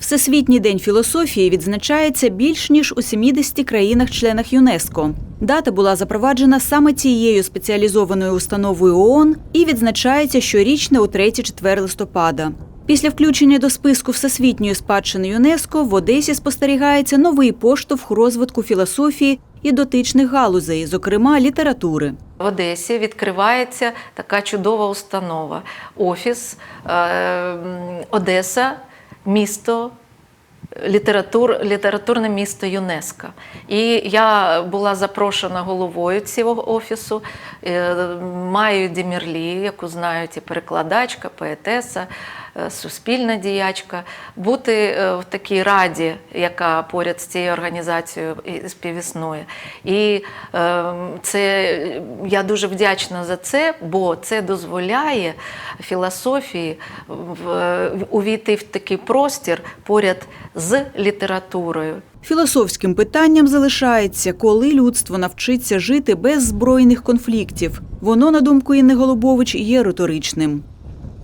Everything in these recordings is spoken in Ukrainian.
Всесвітній день філософії відзначається більш ніж у 70 країнах-членах ЮНЕСКО. Дата була запроваджена саме цією спеціалізованою установою ООН і відзначається щорічно у 3-4 листопада. Після включення до списку всесвітньої спадщини ЮНЕСКО в Одесі спостерігається новий поштовх розвитку філософії і дотичних галузей, зокрема літератури. В Одесі відкривається така чудова установа. Офіс е, Одеса, місто. Літератур, літературне місто ЮНЕСКО. І я була запрошена головою цього офісу. Е, Маю Демірлі, яку знають і перекладачка, поетеса, е, суспільна діячка, бути е, в такій раді, яка поряд з цією організацією співіснує. І це я дуже вдячна за це, бо це дозволяє філософії увійти в такий простір поряд з літературою. Філософським питанням залишається, коли людство навчиться жити без збройних конфліктів. Воно, на думку Інни Голубович, є риторичним.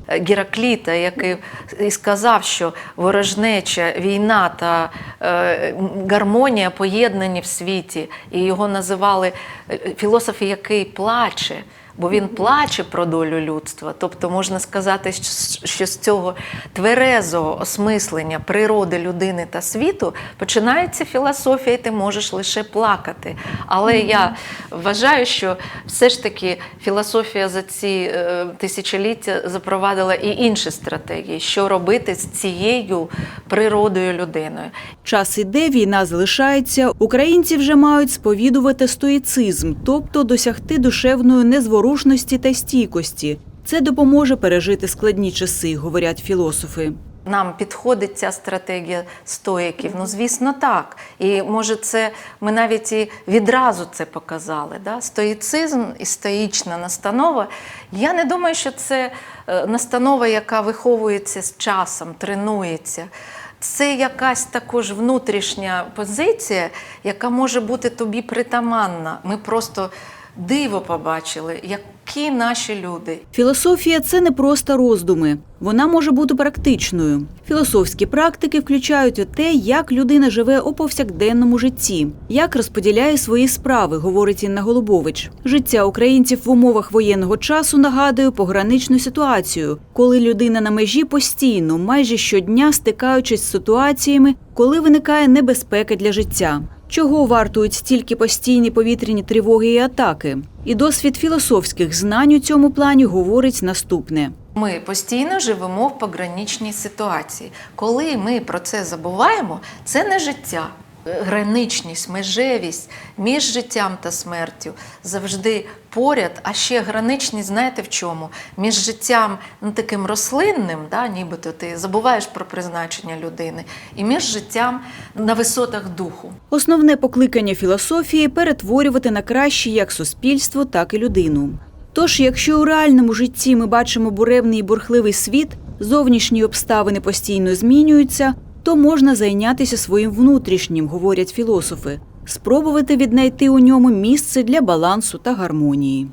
Геракліта, який і сказав, що ворожнеча, війна та е, гармонія поєднані в світі, і його називали е, філософ, який плаче. Бо він плаче про долю людства. Тобто можна сказати, що- з цього тверезого осмислення природи людини та світу починається філософія, і ти можеш лише плакати. Але я вважаю, що все ж таки філософія за ці е, тисячоліття запровадила і інші стратегії, що робити з цією природою людиною. Час іде, війна залишається. Українці вже мають сповідувати стоїцизм, тобто досягти душевної незворушності та стійкості. Це допоможе пережити складні часи, говорять філософи. Нам підходить ця стратегія стоїків? Ну, звісно, так. І може, це ми навіть і відразу це показали. Да? Стоїцизм і стоїчна настанова. Я не думаю, що це е, настанова, яка виховується з часом, тренується. Це якась також внутрішня позиція, яка може бути тобі притаманна. Ми просто диво побачили, які наші люди, Філософія це не просто роздуми. Вона може бути практичною. Філософські практики включають те, як людина живе у повсякденному житті, як розподіляє свої справи, говорить Інна Голубович. Життя українців в умовах воєнного часу нагадує пограничну ситуацію, коли людина на межі постійно, майже щодня стикаючись з ситуаціями, коли виникає небезпека для життя. Чого вартують стільки постійні повітряні тривоги і атаки? І досвід філософських знань у цьому плані говорить наступне. Ми постійно живемо в пограничній ситуації. Коли ми про це забуваємо, це не життя. Граничність, межевість між життям та смертю завжди поряд, а ще граничність, знаєте в чому? Між життям ну, таким рослинним, да, нібито ти забуваєш про призначення людини, і між життям на висотах духу. Основне покликання філософії перетворювати на краще як суспільство, так і людину. Тож, якщо у реальному житті ми бачимо буревний і бурхливий світ, зовнішні обставини постійно змінюються, то можна зайнятися своїм внутрішнім, говорять філософи, спробувати віднайти у ньому місце для балансу та гармонії.